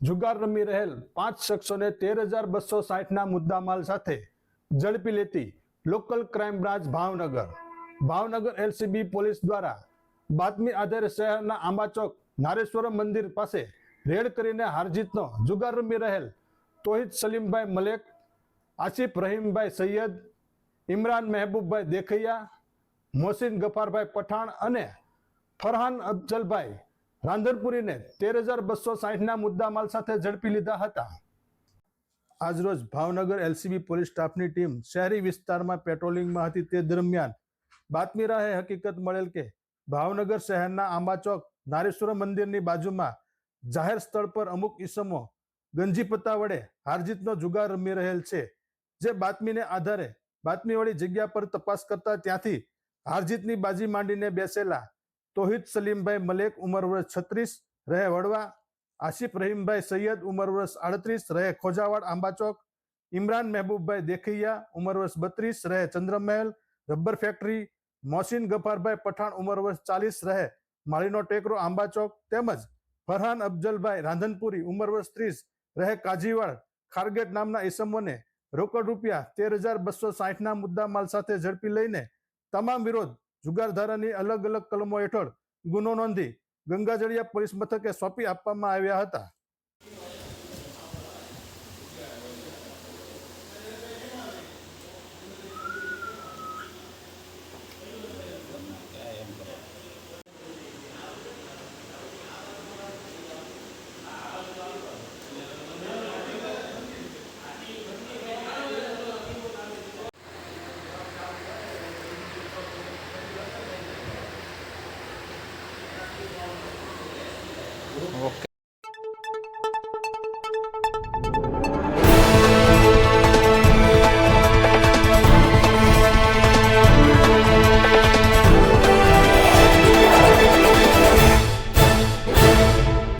જુગાર રમી રહેલ પાંચ શખ્સોને તેર હજાર બસો સાઠના મુદ્દામાલ સાથે ઝડપી લેતી local crime branch Bhavnagar. Bhavnagar LCB police દ્વારા બાતમી આધારે શહેરના આંબાચોક નારેશ્વરમ મંદિર પાસે રેડ કરીને હારજીતનો જુગાર રમી રહેલ તોહિદ સલીમભાઈ મલેક, આસિફ રહીમભાઈ સૈયદ, ઇમરાન મહેબૂબભાઈ દેખૈયા, મોહસિન ગફારભાઈ પઠાણ અને ફરહાન અફજલભાઈ રાંધનપુરીને તેર હજાર બસો સાહીઠના મુદ્દામાલ સાથે ઝડપી લીધા હતા. આજરોજ ભાવનગર એલસીબી પોલીસ સ્ટાફની ટીમ શહેરી વિસ્તારમાં પેટ્રોલિંગમાં હતી તે દરમિયાન બાતમી રાહે હકીકત મળેલ કે ભાવનગર શહેરના આંબાચોક નારેશ્વર મંદિરની બાજુમાં જાહેર સ્થળ પર અમુક ઈસમો ગંજી પત્તા વડે હારજીતનો જુગાર રમી રહેલ છે. જે બાતમીને આધારે બાતમીવાળી જગ્યા પર તપાસ કરતા ત્યાંથી હારજીતની બાજી માંડીને બેસેલા તોહિદ સલીમભાઈ મલેક ઉંમર વર્ષ છત્રીસ, રહે વડવા. આસિફ રહીમભાઈ સૈયદ ઉંમર વર્ષ આડત્રીસ, રહે ખોજાવાડ આંબાચોક. ઇમરાન મહેબૂબભાઈ દેખૈયા ઉંમર વર્ષ બત્રીસ, રહે ચંદ્રમહેલ. રબર ફેક્ટરી મોહસિન ગફારભાઈ પઠાણ ઉંમર વર્ષ ચાલીસ, રહે માળીનો ટેકરો આંબાચોક. તેમજ ફરહાન અફજલભાઈ રાંધનપુરી ઉંમર વર્ષ ત્રીસ, રહે કાજીવાડ, ખારગેટ નામના ઇસમોને રોકડ રૂપિયા તેર હજાર બસો સાહીઠના મુદ્દા માલ સાથે ઝડપી લઈને તમામ વિરોધ જુગારધારાની અલગ અલગ કલમો હેઠળ ગુનો નોંધી ગંગાજળિયા પોલીસ મથકે સોંપી આપવામાં આવ્યા હતા. 哦。